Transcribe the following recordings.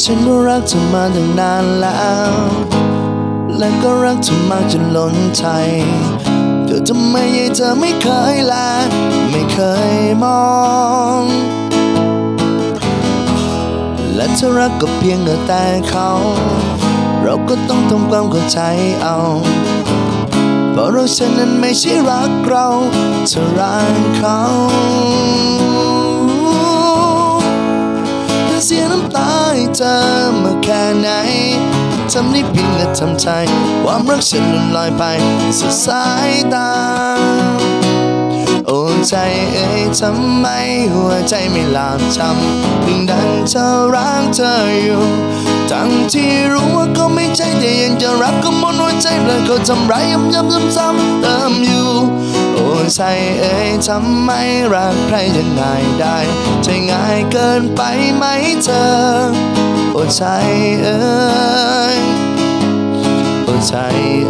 ฉันรักเธอมาตั้งนานแล้ว และก็รักเธอมากจนล้นใจเธอทำไมยังเธอไม่เคยแลไม่เคยมอง และเธอรักก็เพียงแต่เขา เราก็ต้องทำความเข้าใจเอาเพราะเราฉันนั้นไม่ใช่รักเราเธอรักเขา เธอมาแค่ไหนทำได้เพียงแต่ทำใจความรักฉันล่นลอยไปสุดสายตาโอ้ใจเอ้ยทำไมหัวใจไม่หลาบจำดึงดันเธอรักเธออยู่ทั้งที่รู้ว่าก็ไม่ใช่แต่ยังจะรักก็มนหัวใจเลยเขาทำร้ายย้ำย้ำซ้ำซ้ำเติมอยู่ ใจเอ้ยทำไมรักใครจะง่ายได้ใจง่ายเกินไปไหมเธอ โอ้ใจเอ้ยโอ้ใจ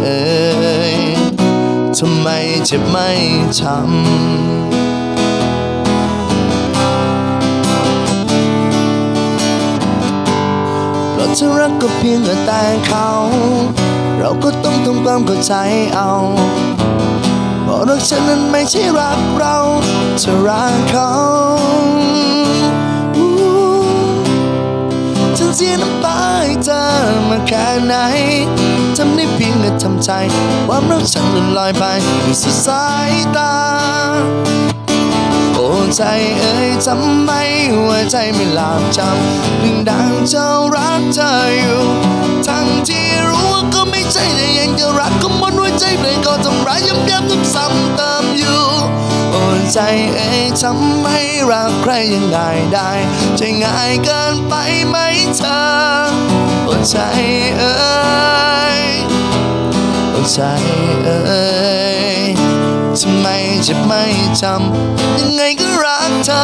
เอ้ยทำไมเจ็บไม่ทำเพราะเธอรักก็เพียงแต่เขา เราก็ต้องทำความเข้าใจเอาะรักฉันนั้นไม่ใช่รักเราเธอรักเขาอู้ฉันเสียน้ำตาให้เธอมาแค่ไหนทำได้เพียงแต่ทำใจ ความรักฉันหล่นลอยไปอยู่สุดสายตา โอ้ใจเอ้ยทำไมหัวใจไม่หลับจำดึงดังเจ้ารักเธออยู่ ทั้งที่รู้ว่าก็ไม่ใช่แต่ยังจะรักก็หมดหัวใจเลยก็ทำร้ายย้ำ ใจเอ้ยทำไมรักใครยังไงได้ใจง่ายเกินไปไหมเธอโอ้ใจเอ้ยโอ้ใจเอ้ยทำไมจะไม่จำยังไงก็รักเธอ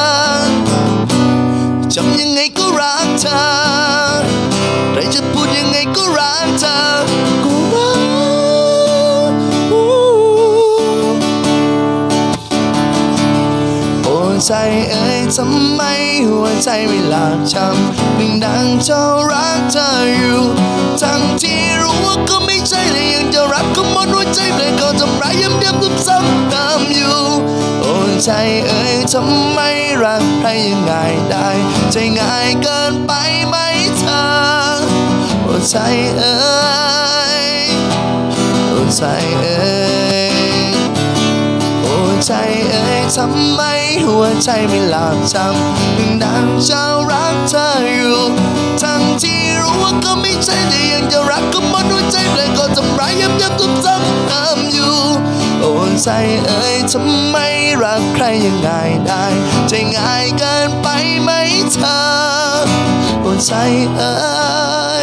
ใจเอ้ยทำไมหัวใจไม่หลับจำดึงดังเจ้ารักเธออยู่ ทั้งที่รู้ว่าก็ไม่ใช่แต่ยังจะรักก็หมดหัวใจเลยก็ทำร้ายย้ำย้ำซ้ำๆติมอยู่ โอ้ใจเอ้ยทำไมรักใครยังง่ายได้ ใจง่ายเกินไปไหมเธอ โอ้ใจเอ้ยโอ้ใจเอ้ย ใจเอ้ยทำไมหัวใจไม่หลับจำดึงดังเจ้ารักเธออยู่ ทั้งที่รู้ว่าก็ไม่ใช่แต่ยังจะรักก็หมดหัวใจเลยก็ทำร้ายย้ำย้ำซ้ำๆเติมอยู่ โอ้ใจเอ้ยทำไมรักใครยังง่ายได้ใจง่ายเกินไปไหมเธอโอ้ใจเอ้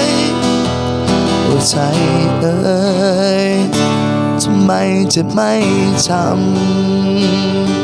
ยโอ้ใจเอ้ย ทำไมจะไม่ทำ